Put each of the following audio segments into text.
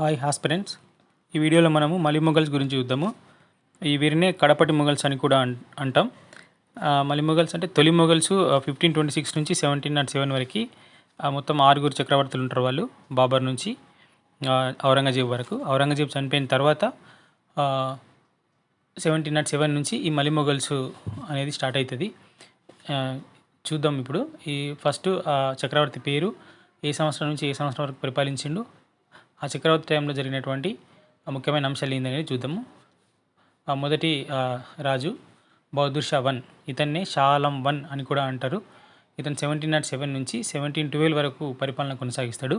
Hi హాస్పిరెంట్స్ ఈ వీడియోలో మనము మలి మొగల్స్ గురించి చూద్దాము. ఈ వీరినే కడపటి మొగల్స్ అని కూడా అన్- అంటాం. మలి మొగల్స్ అంటే తొలి మొగల్స్ ఫిఫ్టీన్ ట్వంటీ సిక్స్ నుంచి సెవెంటీన్ నాట్ సెవెన్ వరకు మొత్తం ఆరుగురు చక్రవర్తులు ఉంటారు వాళ్ళు బాబర్ నుంచి ఔరంగజేబు వరకు. ఔరంగజేబు చనిపోయిన తర్వాత సెవెంటీన్ నాట్ సెవెన్ నుంచి ఈ మలి మొగల్స్ అనేది స్టార్ట్ అవుతుంది చూద్దాం ఇప్పుడు. ఈ ఫస్ట్ ఆ చక్రవర్తి పేరు ఏ సంవత్సరం నుంచి ఏ సంవత్సరం వరకు పరిపాలించిండు? ఆ చక్రవర్తి టైంలో జరిగినటువంటి ముఖ్యమైన అంశాలు ఏందనేది చూద్దాము. ఆ మొదటి రాజు బహదూర్ షా వన్ ఇతన్నే షా ఆలం వన్ అని కూడా అంటారు. ఇతను సెవెంటీన్ నాట్ సెవెన్ నుంచి సెవెంటీన్ ట్వెల్వ్ వరకు పరిపాలన కొనసాగిస్తాడు.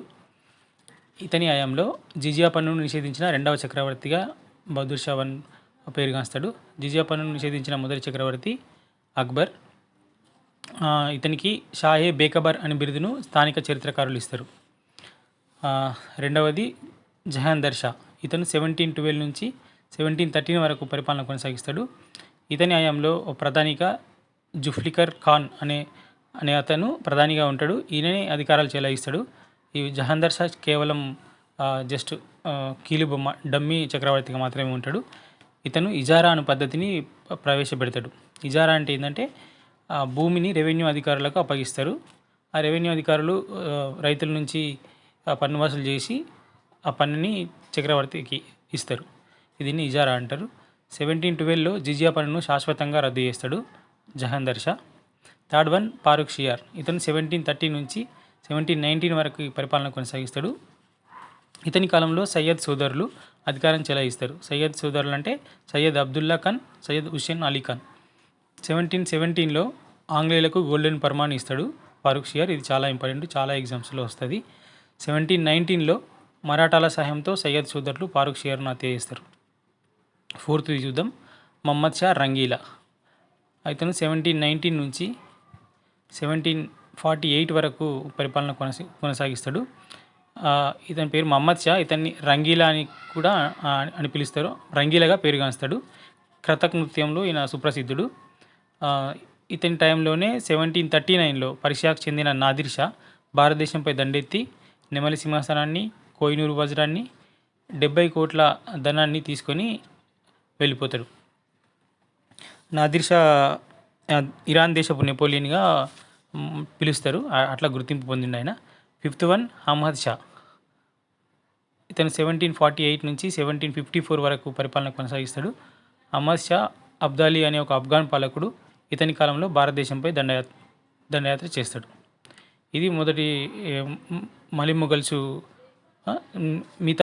ఇతని హయాంలో జిజియా పన్నును నిషేధించిన రెండవ చక్రవర్తిగా బహదూర్ షా వన్ పేరుగాస్తాడు జిజియా పన్నును నిషేధించిన మొదటి చక్రవర్తి అక్బర్. ఇతనికి షాహే బేకబర్ అని బిరుదును స్థానిక చరిత్రకారులు ఇస్తారు. రెండవది జహాందర్ షా. ఇతను సెవెంటీన్ ట్వెల్వ్ నుంచి సెవెంటీన్ థర్టీన్ వరకు పరిపాలన కొనసాగిస్తాడు. ఇతని హయాంలో ఓ ప్రధానిగా జుఫ్లికర్ ఖాన్ అనే అనే అతను ప్రధానిగా ఉంటాడు. ఈయననే అధికారాలు చెలాయిస్తాడు. ఈ జహాందర్ షా కేవలం జస్ట్ కీలుబొమ్మ డమ్మీ చక్రవర్తిగా మాత్రమే ఉంటాడు. ఇతను ఇజారా అనే పద్ధతిని ప్రవేశపెడతాడు. ఇజారా అంటే ఏంటంటే భూమిని రెవెన్యూ అధికారులకు అప్పగిస్తారు. ఆ రెవెన్యూ అధికారులు రైతుల నుంచి ఆ పన్ను వసూలు చేసి ఆ పన్నుని చక్రవర్తికి ఇస్తారు. దీన్ని ఇజారా అంటారు. సెవెంటీన్ ట్వెల్వ్లో జిజియా పన్నును శాశ్వతంగా రద్దు చేస్తాడు Jahandar Shah. Third one Farrukh Siyar. ఇతను సెవెంటీన్ థర్టీ నుంచి సెవెంటీన్ నైన్టీన్ వరకు పరిపాలన కొనసాగిస్తాడు. ఇతని కాలంలో సయ్యద్ సోదరులు అధికారం చెలాయిస్తారు. సయ్యద్ సోదరులు అంటే సయ్యద్ అబ్దుల్లా ఖాన్ సయ్యద్ హుస్సేన్ అలీ ఖాన్. సెవెంటీన్ సెవెంటీన్లో ఆంగ్లేయులకు గోల్డెన్ పర్మాన్ ఇస్తాడు ఫారూక్ షియార్. ఇది చాలా ఇంపార్టెంట్ చాలా ఎగ్జామ్స్లో వస్తుంది. సెవెంటీన్ నైన్టీన్లో మరాఠాల సహాయంతో సయ్యద్ సోదరులు ఫారూక్ షేర్ను హత్య చేస్తారు. ఫోర్త్ది చూద్దాం మహమ్మద్ షా రంగీలా. ఇతను సెవెంటీన్ నైన్టీన్ నుంచి సెవెంటీన్ ఫార్టీ ఎయిట్ వరకు పరిపాలన కొనసా కొనసాగిస్తాడు. ఇతని పేరు మహమ్మద్ షా. ఇతన్ని రంగీలా అని కూడా అని పిలుస్తారు. రంగీలాగా పేరుగాంస్తాడు క్రతక్ నృత్యంలో ఈయన సుప్రసిద్ధుడు. ఇతని టైంలోనే సెవెంటీన్ థర్టీ నైన్లో పర్షియాకు చెందిన నాదిర్ షా భారతదేశంపై దండెత్తి నెమలి సింహాసనాన్ని కోహినూరు వజ్రాన్ని డెబ్బై కోట్ల ధనాన్ని తీసుకొని వెళ్ళిపోతాడు. నాదిర్ షా ఇరాన్ దేశపు నెపోలియన్గా పిలుస్తారు. అట్లా గుర్తింపు పొందిండు ఆయన. Fifth one Ahmad Shah. ఇతను సెవెంటీన్ ఫార్టీ ఎయిట్ నుంచి సెవెంటీన్ ఫిఫ్టీ ఫోర్ వరకు పరిపాలన కొనసాగిస్తాడు. అహ్మద్ షా అబ్దాలీ అనే ఒక ఆఫ్ఘాన్ పాలకుడు ఇతని కాలంలో భారతదేశంపై దండయాత్ర దండయాత్ర చేస్తాడు. ఇది మొదటి ఏ, మ్, మలి ఆ, మిగతా